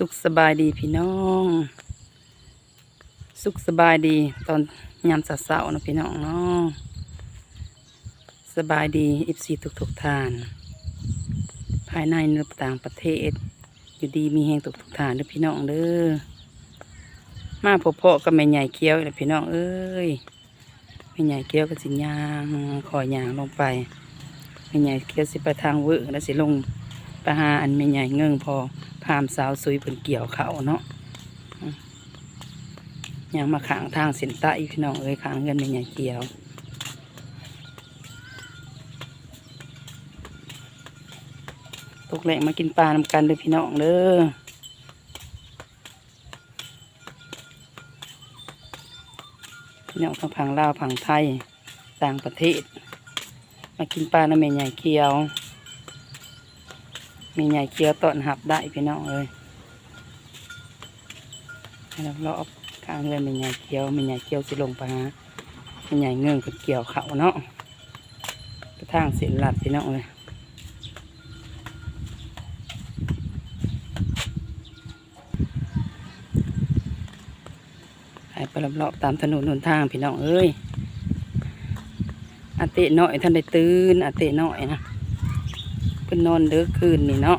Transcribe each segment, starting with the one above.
สุขสบายดีพี่น้อง สุขสบายดีตอนยามเสาร์ๆนะพี่น้องเนาะสบายดีอิฟซีทุกทุกทาน ภายในหรือต่างประเทศ อยู่ดีมีแหงทุกทุกทานเด้อพี่น้องเด้อมาพบพ่อกับแม่ใหญ่เกี้ยวเลยพี่น้องเอ้ยแม่ใหญ่เกี้ยวก็สิยางคอยยางลงไปแม่ใหญ่เกี้ยวสิไปทางเวอแล้วสิลง ไปหาอันไม่ใหญ่เงิงพอพามสาวสุยเพิ่นเกี่ยวเขาเนาะยังมาขางทางเส้นใต้พี่น้องเอ้ยขางเงินไม่ใหญ่เกี่ยวตกแหลงมากินปลานำกันเลยพี่น้องเด้อพี่น้องทั้งพังลาวพังไทยต่างประเทศ มากินปลาน้ำแม่ใหญ่เกียว มีใหญ่เคียวต้นหับได้พี่น้องเลยให้รอบรอบๆข้างเลยมีใหญ่เคียวมีใหญ่เคียวสิลงไปหามีใหญ่เงื่อนเกี่ยวเขาเนาะกระทางเส้นหลัดพี่น้องเลยให้ไปรอบๆตามถนนหนทางพี่น้องเอ้ยอาเตะหน่อยท่านได้ตื่นอาเตะหน่อยนะ เพิ่นนอนเด้อคืนนี่เนาะ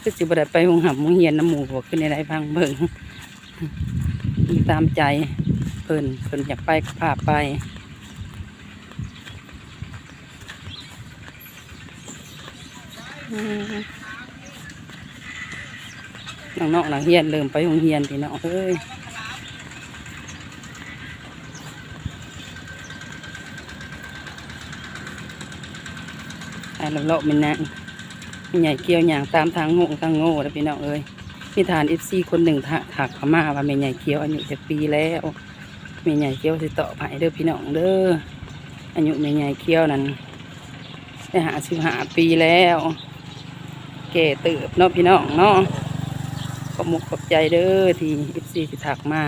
คือสิบได้ไปหงหับหงเฮียนน้ำหมูบ่ขึ้นในไรพังเบิ่งมีตามใจเพิ่นเพิ่นอยากไปก็พาไปน้องๆหลังเฮียนเริ่มไปหงเฮียนพี่น้องเอ้ย ไอ้เลาะๆมันนงมีใหญ่เกี่ยวอย่างตามทางโง่ทางโง่แล้วพี่น้องเอ้ยมีฐานเอฟซีคนหนึ่งถักถักขามาว่าแม่ใหญ่เกี่ยวอายุจะปีแล้วแม่ใหญ่เกี่ยวสิต่อไปเด้อพี่น้องเด้ออายุแม่ใหญ่เกี่ยวนั้นได้หาสิบหาปีแล้วแก่เติบเนาะพี่น้องเนาะขอบมุกขอบใจเด้อที่เอฟซีที่ถักมา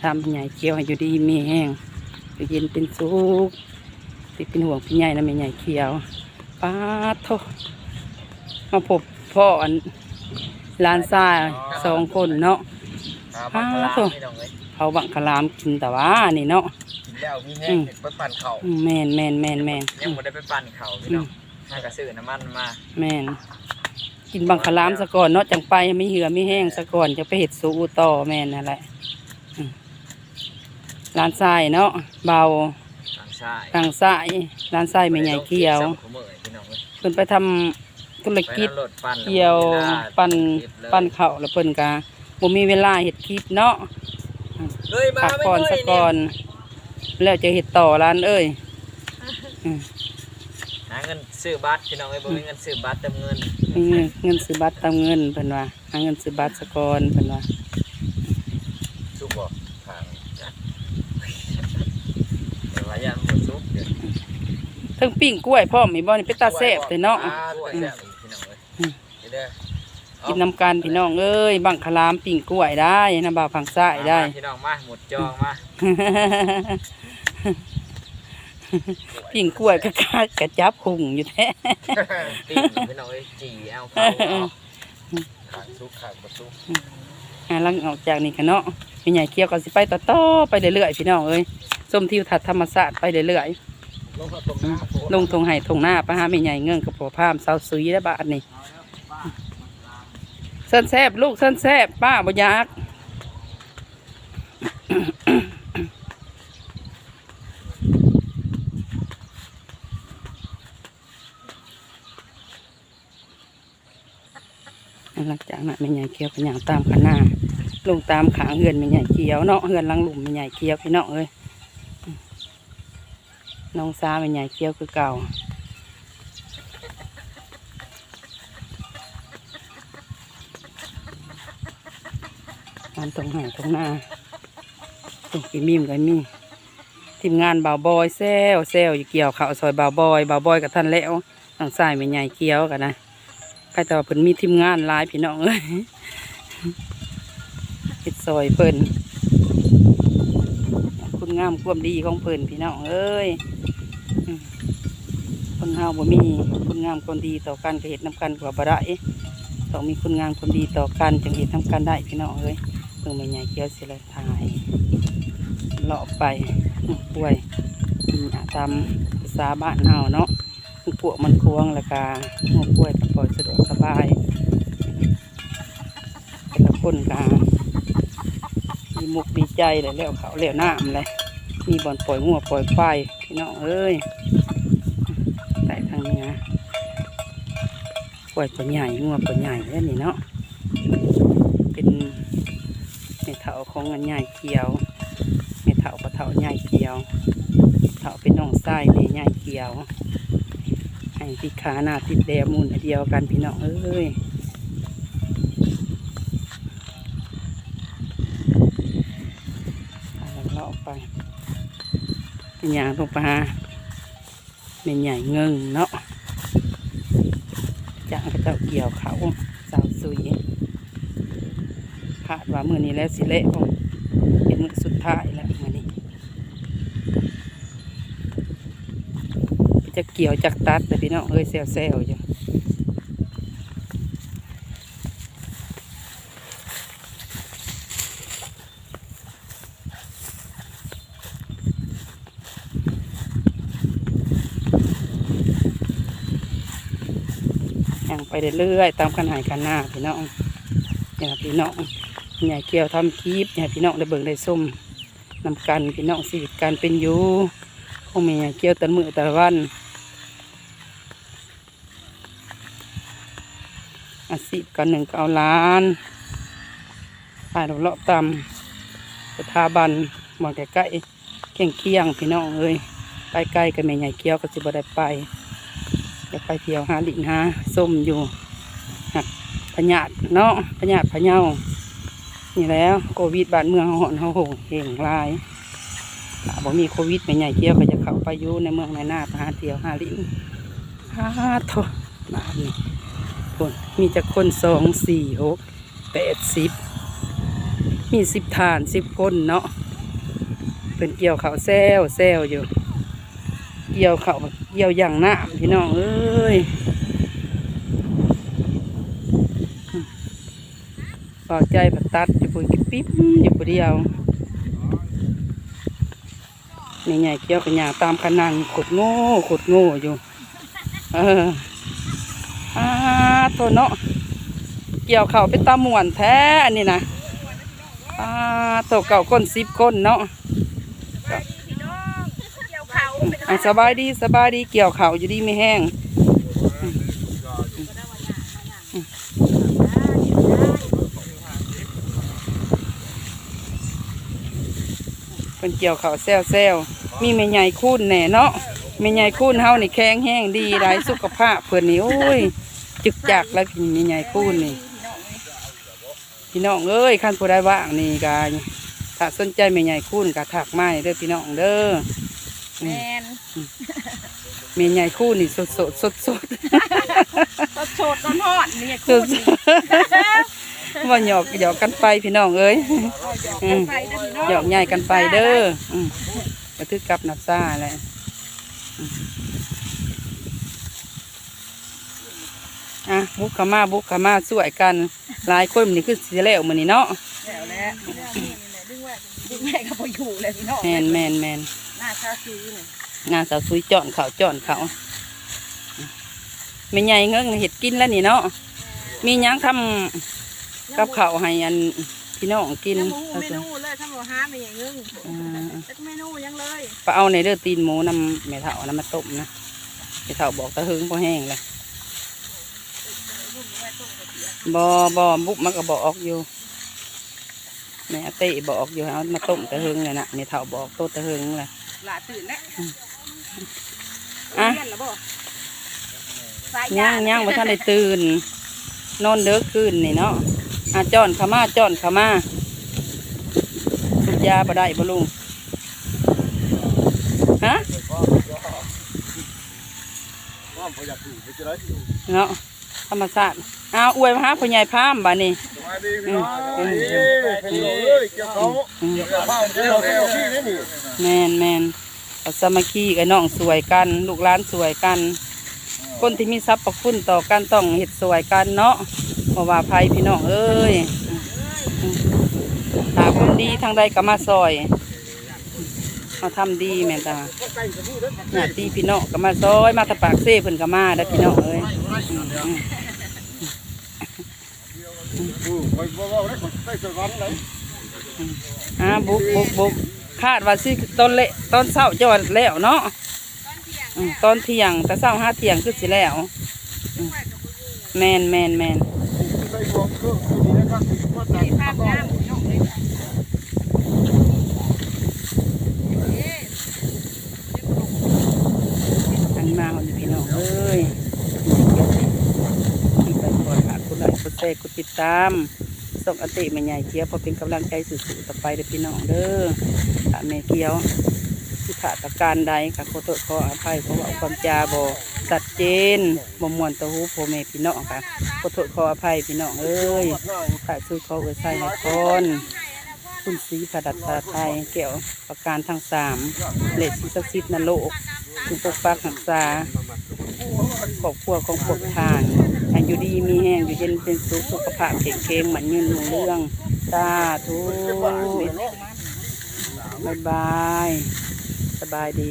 ทำแม่ใหญ่เกี่ยวอยู่ดีมีแห้งอยู่เย็นเป็นสุขที่เป็นห่วงพี่ใหญ่นะแม่ใหญ่เกี่ยว ป้าดโทมาพบพ่ออันหลานชายสองคนเนาะครับอ้าบัวงคโถ่ลามพี่น้องเอ้ยเขาบังคลามกินแต่ว่านี่เนาะกินแล้วมีแห้งเห็ดไปปั่นเข่าอืมแมนแมนแมนแมนยังไม่ได้ไปปั่นเข่าพี่น้องถ้ากระซื้อน้ำมันมาแมนกินบังคลามซะก่อนเนาะจังไปไม่เหือไม่แห้งซะก่อนจะไปเห็ดสูต่อแมนนั่นแหละอืมหลานชายเนาะเบาทาง ซ้ายทางซ้ายหลานชายไม่ใหญ่เกี่ยวสองขมือพี่น้องเอ้ยเพิ่นไปทำธุรไปกิจนั่งรถปั่นเกี่ยวปั้นปั้นข้าวแล้วเพิ่นก็บ่มีเวลาเฮ็ดคลิปเนาะเฮ้ยมาพักไม่ก่อนด้สักก่อนแล้วจะเฮ็ดต่อร้านเอ้ยอืมหาเงินซื้อบัตรพี่น้องเอ้ยบ่มีเงินซื้อบัตรเติมเงินมีเงินเงินซื้อบัตรตามเงินเพิ่นว่าหาเงินซื้อบัตรสักก่อนเพิ่นว่า ซุกบ่ทางนะเดี๋ยวว่ายันบ่ซุกเดี๋ยว ทั้งปิ้งกล้วยพร้อมมีบ่นี่เป็นตาแซ่บแต่เนาะอ่กล้วยแซ่บอีกพี่น้องเอ้ยอืมนี่เด้อกินน้ำกันพี่น้องเอ้ยบังคลามปิ้งกล้วยได้นะบ่าวฝั่งซ้ายได้มาพี่น้องมาหมดจองมาปิ้งกล้วยก็กากระจับหุงอยู่แท้ตีนพี่น้องเอ้ยจีเอาเข้าเอาขางซุกขางบ่ซุกหาลังออกจากนี่กันเนาะมีใหญ่เกี่ยวก็สิไปต่อต่อๆไปเรื่อยๆพี่น้องเอ้ยส้มทิวทัศน์ธรรมศาสตร์ไปเรื่อยๆ ลงมาตรงทงไห้ทงหน้าปะฮะไม่ใหญ่เงื่อนกับผัวพามเสาซุยได้บาทนี่เส้นแซบลูกเส้นแซบป้าบอยากหลังจากนั้นไม่ใหญ่เคี้ยวเป็นอย่างตามขนาลงตามขาเฮือนไม่ใหญ่เคี้ยวเนาะเฮือนลังหลุมไม่ใหญ่เคี้ยวพี่น้องเอ้ย น้องซาไม่ใหญ่เคี้ยวคือเก่ามันตรงไหนตรงหน้าตรงปีมิมกันมีทีมงานบ่าวบอยแซวแซวอยู่เกี่ยวเขาวซอยบ่าวบอยบ่าวบอยกับท่านแล้วทางซายไม่ใหญ่เกี่ยวกันนะใครแต่ว่าเพิ่นมีทีมงานหลายพี่น้องเลยปิดซอยเพิ่น งามความดีของเพิ่นพี่น้องเอ้ยคนเฮาบ่มีคุณงามความดีต่อกันก็เฮ็ดน้ำกันกว่าบ่ได้ต้องมีคุณงามความดีต่อกันจึงจะทำกันได้พี่น้องเอ้ยเพิ่งไม่ใหญ่เกี่ยวเสียเลยถ่ายเลาะไปป่วยตามภาษาบ้านเฮาเนาะพวกมันควงแล้วก็หัวป่วยกับปล่อยสะดวกสบายแต่ละคนก็มีมุกดีใจเลยแล้วเขาแล้วน้ำเลย มีบ่อนปล่อยงัวปล่อยควายพี่น้องเอ้ยแต่ทางนี้ปล่อยปลาใหญ่งัวปลาใหญ่แล้วนี่เนาะเป็นเมถาของอันใหญ่เขียวเมถาปลาเถาใหญ่เขียวเถาเป็นน้องไส้เนี่ยใหญ่เขียวให้ติดขาหน้าติดแดมูนอันเดียวกันพี่น้องเอ้ยเลาะไป ย่างตรงปลาเป็นใหญ่เงิงเนาะจางกระเจ้าเกี่ยวเขาสาวสุยคาดว่ามือนี้แล้วสิเละเป็นมือสุดท้ายแล้วมือนี้จะเกี่ยวจากตัดแต่พี่น้องเอ้ยเซวๆอยู่ ย่างไปเรื่อยๆตามขันหายขันหน้าพี่น้องอย่างพี่น้องใหญ่เกี่ยวทำคลิปอย่างพี่น้องได้เบิ่งได้ส้มนำกันพี่น้องชีวิตการเป็นอยู่คงมีใหญ่เกี่ยวตันมือตะวันอาชีพกันหนึ่งก็เอาล้านไปเราเลาะตามสถาบันหมองใกล้ๆเคียงเคียงพี่น้องเอ้ยไปไกลๆกับแม่ใหญ่เกี่ยวก็สิบ่ได้ไป จะไปเที่ยวหาลินหาส้มอยู่หักพญาตเนาะพญาตพะเยานี่แล้วโควิดบ้านเมืองหอนเฮาโหงเฮงลายถ้าบ่มีโควิดไม่ใหญ่เที่ยวก็จะเข้าไปอยู่ในเมืองในหน้าไปหาเที่ยวหาลินหาโทบ้านนี่คนมีจักคนสองสี่หกแปดสิบมีสิบฐานสิบคนเนาะเป็นเกี่ยวเขาแซวแซวอยู่ เกี่ยวเขาเกี่ยวอย่างหน้าพี่น้องเอ้ยปอใจผัดตัดอยู่ปุ่นกิปิ๊บอยู่ปุ่นเดียวนี่ไงเกี่ยวกันอย่างตามขนันขุดโง่ขุดโง่อยู่ เอออาโทเนาะเกี่ยวเขาเป็นตาหมวนแท้อันนี้นะอาโตเก่าก้นสิบก้นเนาะ อสบายดีสบายดีเกี่ยวเขาอยู่ดีไม่แห้งเป็นเกี่ยวเขาแซวแซวมีแม่ใหญ่คูนแหน่เนาะแม่ใหญ่คูนเฮานี่แข็งแห้งดีได้สุขภาพเพื่อนนี่โอ้ยจึกจักแล้วพี่แม่ใหญ่คูนนี่พี่น้องเอ้ยขั้นผู้ใดว่างนี่กายถ้าสนใจแม่ใหญ่คูนก็ถักไม้เด้อพี่น้องเด้อ แมนเมียใหญ่คู่นี่สดสดสดสดสดสดร้อนทอดนี่สคู่ดนี่ว่าหยอกหยอกกันไปพี่น้องเอ้ยอืมไปเด้อพี่น้องหยอกใหญ่กันไปเด้ออืมกระทึกกับนับซ่าแหละอืมอะบุกขามาบุกขามาสวยกันหลายคนมันนี่คือสีแล้วมันนี่เนาะแล้วแหละดึงแม่ดึงแม่ก็พออยู่เลยพี่น้องแมนแมนแมนหน้า ชาซีนี่งานสาวซุยจอนเขาจอนเขาไม่ใหญ่เงื้งเห็ดกินแล้วนี่เนาะมีหยังทำกับข้าวให้อันพี่น้องกินยังมูเอาเมสินูเลยถ้าบอกห้าไม่อย่างนึงอ่าจักเมนูยังเลยไปเอาในเด้อตีนหมูนำแม่เฒ่าน้ำมาต้มนะแม่เฒ่าบอกตะหึงพอแห้งเลยบอบอบุกมันก็บอกอยู่แม่เตะบอกอยู่ให้เอามาต้มตะหึงเลยนะแม่เฒ่าบอกโตตะหึงเลย หลาตื่นแล้วอะเรียนแล้วบ่สายย่างย่างว่าท่านได้ตื่น นอนเด้อคืนนี่เนาะอาจอนขามาจอนขามาสุดยาบ่ได้บ่ลุงฮะว่าพยากอยู่ไปเจอแล้วเนาะ ธรรมศาตร์อ้าวอวยมาหาพ่อใหญ่พามบ่านี่สวัสดีพี่น้องเอ้ยพาเกี่ยวข้าวเกี่ยวแก้วที่นี่นี่แมนแมนสามัคคีกับน้องสวยกัน ลูกหลานสวยกัน คนที่มีทรัพย์ประคุณต่อกันต้องเห็ดสวยกันเนาะเพราะว่าภัยพี่น้องเอ้ยหาคนดีทางใดก็มาซอย มาทำดีแม่ตาหน้าที่พี่น้องก็มาซอยมาตะปากเซ่เพิ่นก็มาได้พี่น้องเอ้ยอ่าบุกบุกบุกคาดว่าสิตอนเละตอนเช้าจะว่าแล้วเนาะตอนเที่ยงแต่เช้าห้าเที่ยงคือสิแล้วอืมแมนแมนแมน ได้บวงเครื่องดีนะครับมาตัด ภาพงามพี่น้องเลยค่ะเอ๊ะ อันมาคนพี่น้องเอ้ยที่ไปกดฝากกดไลค์กดแช ร์ กดติดตาม ส่งอติแม่ใหญ่เกียวพอเป็นกำลังใจสู่ๆต่อไปเด้อพี่น้องเด้อถ้าแม่เกียวที่ขาดประการใดก็ขอโทษขออภัยเพราะว่าความจาบ่ชัดเจนบ่มวนตะหูพ่อแม่พี่น้องค่ะขอโทษขออภัยพี่น้องเอ้ยถ้าซื้อขอเอื้อใส่ให้พรคุณศรีผดัดผาไทยเกี่ยวประการทั้งสามเลสิศักดิ์สิทธิ์นรกคุณปกปักรักษาครอบครัวของพวกทาน อยู่ดีมีแห้งอยู่เย็นเป็นสุขสุขภาพแข็งแรงเหมือนยืนหนึ่เรื่องตาทุกบ๊ายบาย สบายดี